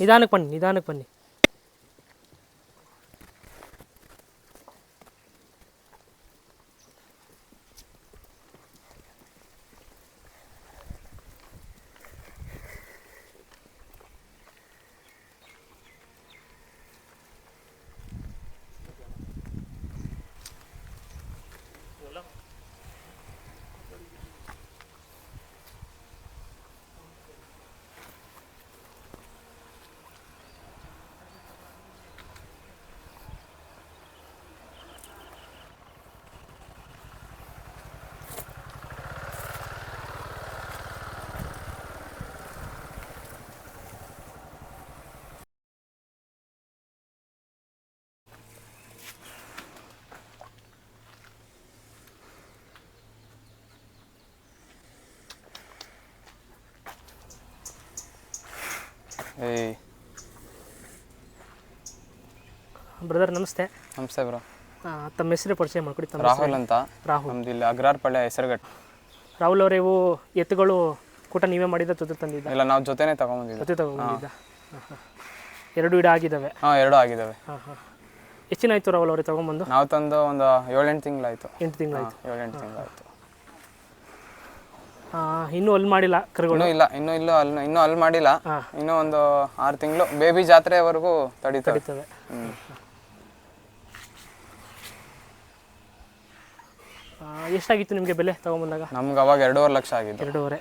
நிதானಕ್ಕೆ பண்ணு நிதானக்கு பண்ணு. ಬ್ರದರ್ ನಮಸ್ತೆ. ನಮಸ್ತೆ ಬ್ರೋ. ತಮ್ಮ ಹೆಸರು ಪರಿಚಯ ಮಾಡ್ಕೊಡಿ ತಮ್ಮ ರಾಹುಲ್ ಅಂತ. ರಾಹುಲ್. ನಮ್ದು ಇಲ್ಲಿ ಅಗ್ರಾರ್ಪಳ್ಳಿ ಹೆಸರುಗಟ್ಟು ರಾಹುಲ್ ಅವರೇ ಇವು ಎತ್ತುಗಳು ಕೂಟ ನೀವೇ ಮಾಡಿದ ಜೊತೆ ತಂದಿದ್ದ? ಇಲ್ಲ ನಾವು ಜೊತೆನೇ ತಗೊಂಬಂದಿದ್ದು. ಜೊತೆ ತಗೊಂಡಿದ್ದ ಎರಡು ಇಡ ಆಗಿದ್ದಾವೆ? ಹಾಂ ಎರಡು ಆಗಿದ್ದಾವೆ. ಹೆಚ್ಚಿನ ಹಾಂ. ಎಷ್ಟು ದಿನ ಆಯಿತು ರಾಹುಲ್ ಅವರೇ ತಗೊಂಬಂದು? ನಾವು ತಂದು ಒಂದು ಏಳೆಂಟು ತಿಂಗಳಾಯ್ತು. ಎಂಟು ತಿಂಗಳಾಯ್ತು. ಏಳೆಂಟು ತಿಂಗಳಾಯ್ತು. ಇನ್ನೂ ಅಲ್ಲಿ ಮಾಡಿಲ್ಲ ಕರುಗಳು? ಇಲ್ಲ ಇನ್ನೂ ಇಲ್ಲ ಅಲ್ಲಿ ಇನ್ನೂ ಅಲ್ಲಿ ಮಾಡಿಲ್ಲ. ಇನ್ನೂ ಒಂದು ಆರು ತಿಂಗಳು ಬೇಬಿ ಜಾತ್ರೆವರೆಗೂ ತಡೀತವೆ. ಎಷ್ಟಾಗಿತ್ತು ನಿಮಗೆ ಬೆಲೆ ತೊಗೊಂಬಂದಾಗ? ನಮ್ಗೆ ಅವಾಗ ಎರಡೂವರೆ ಲಕ್ಷ ಆಗಿದೆ ಎರಡೂವರೆ.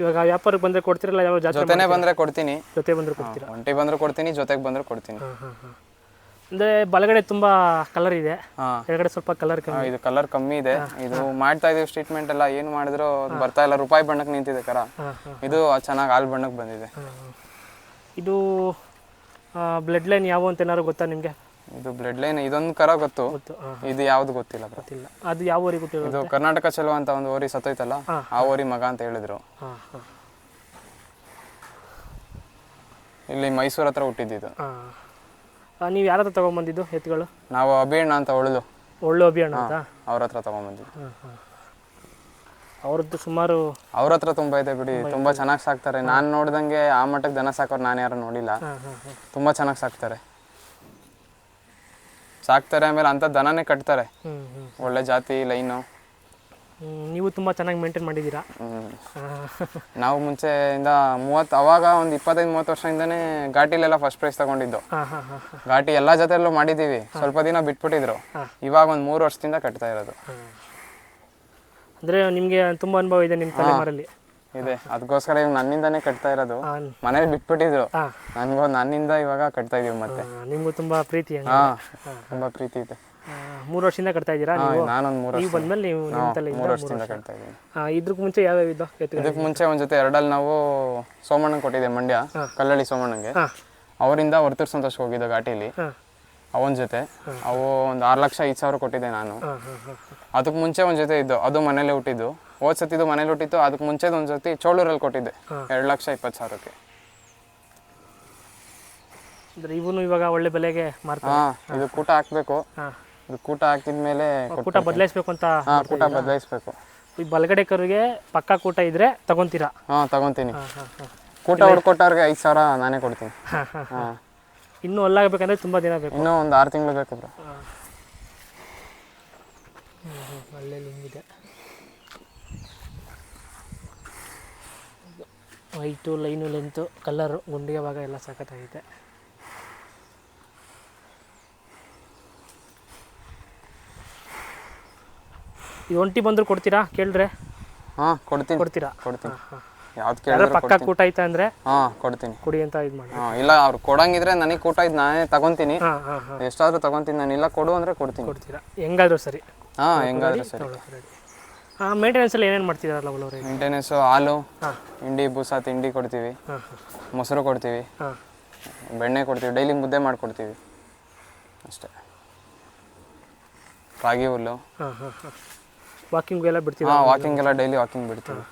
ಇವಾಗ ವ್ಯಾಪಾರಕ್ಕೆ ಬಂದರೆ ಕೊಡ್ತಿರಲ್ಲ ಯಾವ ಜಾತ್ರೆ ಜೊತೆನೇ ಬಂದರೆ ಕೊಡ್ತೀನಿ. ಜೊತೆ ಬಂದರೆ ಕೊಡ್ತೀರಾ? ಒಂಟಿ ಬಂದ್ರೆ ಕೊಡ್ತೀನಿ ಜೊತೆಗೆ ಬಂದ್ರೆ ಕೊಡ್ತೀನಿ. ಅಂದ್ರೆ ಬಲಗಡೆ ತುಂಬ ಕಲರ್ ಇದೆ. ಕೆಳಗಡೆ ಸ್ವಲ್ಪ ಕಲರ್ ಕಮ್ಮಿ. ಇದು ಕಲರ್ ಕಮ್ಮಿ ಇದೆ. ಇದು ಮಾಡ್ತಾ ಇದೀವಿ ಟ್ರೀಟ್ಮೆಂಟ್ ಎಲ್ಲ. ಏನು ಮಾಡಿದ್ರು ಅದು ಬರ್ತಾ ಇಲ್ಲ. ರೂಪಾಯಿ ಬಣ್ಣಕ್ಕೆ ನಿಂತಿದೆ ಕರ. ಹಾಂ ಹಾಂ ಇದು ಚೆನ್ನಾಗಿ ಹಾಲು ಬಣ್ಣಕ್ಕೆ ಬಂದಿದೆ. ಇದು ಬ್ಲಡ್ ಲೈನ್ ಯಾವ ಅಂತ ಏನಾದ್ರು ಗೊತ್ತಾ ನಿಮಗೆ? ಇದು ಬ್ಲಡ್ ಲೈನ್ ಇದೊಂದು ಕರ ಗೊತ್ತು. ಇದು ಯಾವ್ದು ಗೊತ್ತಿಲ್ಲ bro. ಗೊತ್ತಿಲ್ಲ. ಅದು ಯಾವ ಊರಿಗೆ ಗೊತ್ತಿಲ್ಲ ಇದು ಕರ್ನಾಟಕ ಚಲೋ ಅಂತ ಒಂದು ಓರಿ ಸತ್ತೋಯ್ತಲ್ಲ ಆ ಓರಿ ಮಗ ಅಂತ ಹೇಳಿದ್ರು. ಹಾಂ ಹಾಂ. ಇಲ್ಲಿ ಮೈಸೂರ್ ಹತ್ರ ಹುಟ್ಟಿದ್ದು ಹಾಂ. ನೀವು ಯಾರ ಹತ್ರ ತೊಗೊಂಬಂದಿದ್ದು ಎತ್ತುಗಳು ನಾವು ಅಭಿಯಣ್ಣ ಅಂತ ಒಳ್ಳು. ಒಳ್ಳೆ ಅಭಿಯಣ್ಣ ಅಂತ? ಅವ್ರ ಹತ್ರ ಹಾಂ ಹಾಂ. ಅವ್ರದ್ದು ಸುಮಾರು ಅವ್ರ ಹತ್ರ ತುಂಬಾ ಇದೆ ಬಿಡಿ ತುಂಬಾ ಚೆನ್ನಾಗಿ ಸಾಕ್ತಾರೆ. ನಾನು ನೋಡ್ದಂಗೆ ಆ ಮಟ್ಟಕ್ಕೆ ದನ ಸಾಕೋರು ನಾನು ಯಾರು ನೋಡಿಲ್ಲ. ಹಾಂ ಹಾಂ ಹಾಂ. ತುಂಬಾ ಚೆನ್ನಾಗಿ ಸಾಕ್ತಾರೆ. ಸಾಕ್ತಾರೆ ಆಮೇಲೆ ಅಂತ ದನನೇ ಕಟ್ತಾರೆ. ಒಳ್ಳೆ ಜಾತಿ ಲೈನು. ನೀವು ತುಂಬ ಚೆನ್ನಾಗಿ ಮೇಂಟೈನ್ ಮಾಡಿದ್ದೀರಾ? ನಾವು ಮುಂಚೆಯಿಂದ ಮೂವತ್ತು ಅವಾಗ ಒಂದು ಇಪ್ಪತ್ತೈದು ಮೂವತ್ತು ವರ್ಷದಿಂದನೇ ಘಾಟಿಲೆಲ್ಲ ಫಸ್ಟ್ ಪ್ರೈಸ್ ತಗೊಂಡಿದ್ದು. ಘಾಟಿ ಎಲ್ಲ ಜೊತೆಯಲ್ಲೂ ಮಾಡಿದ್ದೀವಿ. ಸ್ವಲ್ಪ ದಿನ ಬಿಟ್ಬಿಟ್ಟಿದ್ರು. ಇವಾಗ ಒಂದು ಮೂರು ವರ್ಷದಿಂದ ಕಟ್ತಾ ಇರೋದು. ಅಂದರೆ ನಿಮಗೆ ತುಂಬ ಅನುಭವ ಇದೆ ನಿಮ್ಮ ತಲೆಮಾರಲ್ಲಿ. ಇದೆ. ಅದಕ್ಕೋಸ್ಕರ ಇವಾಗ ನನ್ನಿಂದಾನೇ ಕಟ್ತಾ ಇರೋದು. ಮನೇಲಿ ಬಿಟ್ಬಿಟ್ಟಿದ್ರು. ನನ್ಗೂ ನನ್ನಿಂದ ಇವಾಗ ಕಟ್ತಾ ಇದೀವಿ ಮತ್ತೆ. ನಿಮ್ಗೂ ತುಂಬಾ ಪ್ರೀತಿ ಹಾ ತುಂಬಾ ಪ್ರೀತಿ ಇದೆ. ಮೂರು ವರ್ಷದಿಂದ ಕಟ್ತಾ ಇದ್ದೀರಾ ನೀವು? ನಾನೊಂದು ಮೂರು ನೀವು ಬಂದ್ಮೇಲೆ ನೀವು ಮೂರು ವರ್ಷದಿಂದ ಕಟ್ತಾ ಇದ್ದೀನಿ ಇದ್ರಕ್ಕೆ ಮುಂಚೆ ಯಾವ್ಯಾವ ಇದ್ದು ಎತ್ತುಗಳು ಇದಕ್ಕೆ ಮುಂಚೆ ಒಂದ್ ಜೊತೆ ಎರಡಲ್ಲಿ ನಾವು ಸೋಮಣ್ಣ ಕೊಟ್ಟಿದ್ದೆ ಮಂಡ್ಯ ಕಲ್ಲಳ್ಳಿ ಸೋಮಣ್ಣಂಗೆ ಅವರಿಂದ ಹೊರತರ್ ಸಂತೋಷ ಹೋಗಿದ್ದೆ ಘಾಟಿಲಿ. ಅವನ್ ಜೊತೆ. ಅವು ಒಂದು ಆರು ಲಕ್ಷ ಐದು ಸಾವಿರ ಕೊಟ್ಟಿದ್ದೆ ನಾನು. ಅದಕ್ಕೆ ಮುಂಚೆ ಒಂದು ಜೊತೆ ಇದ್ದು ಅದು ಮನೇಲೆ ಹುಟ್ಟಿದ್ದು. ಹೋದ್ ಸತಿದು ಮನೇಲಿ ಹುಟ್ಟಿತ್ತು ಅದಕ್ಕೆ ಮುಂಚೆದು ಒಂದು ಸತಿ ಚೋಳೂರಲ್ಲಿ ಕೊಟ್ಟಿದ್ದೆ. ಎರಡು ಲಕ್ಷ ಇಪ್ಪತ್ತು ಸಾವಿರಕ್ಕೆ. ಅಂದರೆ ಇವನು ಇವಾಗ ಒಳ್ಳೆ ಬೆಲೆಗೆ ಮಾರ್ತಾರೆ. ಹಾ ಇದು ಕೂಟ ಹಾಕಬೇಕು. ಹಾಂ. ಇದು ಕೂಟ ಹಾಕಿದ ಮೇಲೆ ಕೂಟ ಬದಲಾಯಿಸ್ಬೇಕು ಅಂತ ಹಾ ಕೂಟ ಬದಲಾಯಿಸ್ಬೇಕು. ಈ ಬಲಗಡೆ ಕರುಗೆ ಪಕ್ಕ ಕೂಟ ಇದ್ರೆ ತಗೊಂತೀರಾ? ಹಾ ತಗೊಂತೀನಿ. ಕೂಟ ಹೊಡ್ಕೊಟ್ಟವ್ರಿಗೆ ಐದು ಸಾವಿರ ನಾನೇ ಕೊಡ್ತೀನಿ. ಹಾಂ ಇನ್ನೂ ಅಲ್ಲಾಗಬೇಕಂದ್ರೆ ತುಂಬ ದಿನ ಬೇಕು. ಇನ್ನೂ ಒಂದು ಆರು ತಿಂಗಳು ಬೇಕು ಬ್ರೋ. ಹಿಂಗಿದೆ. ವೈಟು ಲೈನು ಲೆಂತು ಕಲ್ಲರು ಗುಂಡಿಗೆ ಭಾಗ ಎಲ್ಲ ಸಖತ್ತಾಗೈತೆ. ಈ ಒಂಟಿ ಬಂದ್ರು ಕೊಡ್ತೀರಾ? ಕೇಳ್ರೆ ಹಾ ಕೊಡ್ತೀನಿ. ಕೊಡ್ತೀರಾ? ಕೊಡ್ತೀನಿ. ಹಾಂ ಯಾವ್ದು ಯಾರು ಕೇಳಿದ್ರೆ ಪಕ್ಕ ಕೂಟ ಐತೆ ಅಂದರೆ? ಹಾ ಕೊಡ್ತೀನಿ. ಕುಡಿ ಅಂತ ಇದು ಮಾಡಿ. ಹಾ ಇಲ್ಲ ಅವ್ರು ಕೊಡಂಗಿದ್ರೆ ನನಗೆ ಕೂಟ ಇದು ನಾನೇ ತಗೊಂತೀನಿ. ಹಾಂ ಹಾಂ ಹಾಂ. ಎಷ್ಟಾದ್ರೂ ತಗೊಂತೀನಿ. ನಾನು ಇಲ್ಲ ಕೊಡು ಅಂದ್ರೆ ಕೊಡ್ತೀನಿ. ಕೊಡ್ತೀರಾ? ಹೆಂಗಾದ್ರೂ ಸರಿ. ಹಾ ಹೆಂಗಾದ್ರೂ ಸರಿ. ಮೇಂಟೆನೆನ್ಸ್ ಅಲ್ಲಿ ಏನೇನು ಮಾಡ್ತಿದಾರಲ್ಲ ಅವಳವ್ರೆ ಮೇಂಟೆನೆನ್ಸು ಹಾಲು ಹಿಂಡಿ ಬೂಸ ತಿಂಡಿ ಕೊಡ್ತೀವಿ. ಮೊಸರು ಕೊಡ್ತೀವಿ. ಬೆಣ್ಣೆ ಕೊಡ್ತೀವಿ. ಡೈಲಿ ಮುದ್ದೆ ಮಾಡಿಕೊಡ್ತೀವಿ. ಅಷ್ಟೇ. ರಾಗಿ ಹುಲ್ಲು. ವಾಕಿಂಗ್ ಎಲ್ಲ ಬಿಡ್ತೀವಿ ಹಾಂ ವಾಕಿಂಗ್ ಎಲ್ಲ ಡೈಲಿ ವಾಕಿಂಗ್ ಬಿಡ್ತೀವಿ.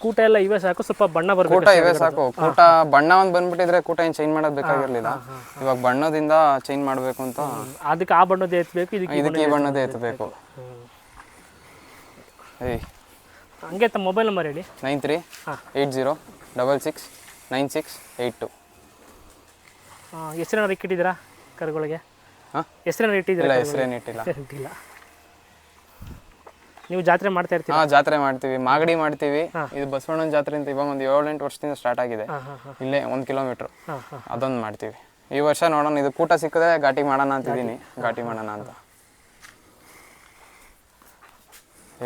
ಕೂಟ ಎಲ್ಲ ಇವೇ ಸಾಕು ಸ್ವಲ್ಪ ಬಣ್ಣ ಬರಬೇಕು ಕೂಟ ಇವೇ ಸಾಕು. ಕೂಟ ಬಣ್ಣ ಒಂದು ಬಂದ್ಬಿಟ್ಟಿದ್ರೆ ಕೂಟ ಏನು ಚೇಂಜ್ ಮಾಡೋದು ಬೇಕಾಗಿರ್ಲಿಲ್ಲ. ಇವಾಗ ಬಣ್ಣದಿಂದ ಚೇಂಜ್ ಮಾಡಬೇಕು ಅಂತ ಅದಕ್ಕೆ ಆ ಬಣ್ಣದ ಎತ್ತಬೇಕು ಇದಕ್ಕೆ ಈ ಬಣ್ಣದೇ ಎತ್ತಬೇಕು ಏಯ್. ಹಂಗೆ ತಮ್ಮ ಮೊಬೈಲ್ ನಂಬರ್ ಹೇಳಿ. Nine three eight zero double six nine six eight two. ಹೆಸರೇನಾದ್ರು ಇಟ್ಟಿದ್ದೀರಾ ಕರುಗಳಿಗೆ? ಹಾಂ? ಹೆಸರೇನಾದ್ರು ಇಟ್ಟಿದ್ದೀರಾ ಹೆಸರೇನು ಇಟ್ಟಿಲ್ಲ. ಇಟ್ಟಿಲ್ಲ. ನೀವು ಜಾತ್ರೆ ಮಾಡ್ತಾ ಇರ್ತೀರಾ? ಹಾ ಜಾತ್ರೆ ಮಾಡ್ತೀವಿ. ಮಾಗಡಿ ಮಾಡ್ತೀವಿ. ಇದು ಬಸವಣ್ಣನ ಜಾತ್ರೆ ಅಂತ ಇವಾಗ ಒಂದು ಏಳು ಎಂಟು ವರ್ಷದಿಂದ ಸ್ಟಾರ್ಟ್ ಆಗಿದೆ. ಇಲ್ಲೇ ಒಂದು ಕಿಲೋಮೀಟ್ರ್ ಅದೊಂದು ಮಾಡ್ತೀವಿ. ಈ ವರ್ಷ ನೋಡೋಣ ಇದು ಕೂಟ ಸಿಕ್ಕದೆ ಘಾಟಿ ಮಾಡೋಣ ಅಂತಿದ್ದೀನಿ ಘಾಟಿ ಮಾಡೋಣ ಅಂತ.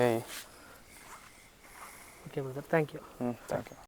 ಏಯ್. ಓಕೆ ಬ್ರದರ್ ಥ್ಯಾಂಕ್ ಯು ಹ್ಞೂ ಥ್ಯಾಂಕ್ ಯು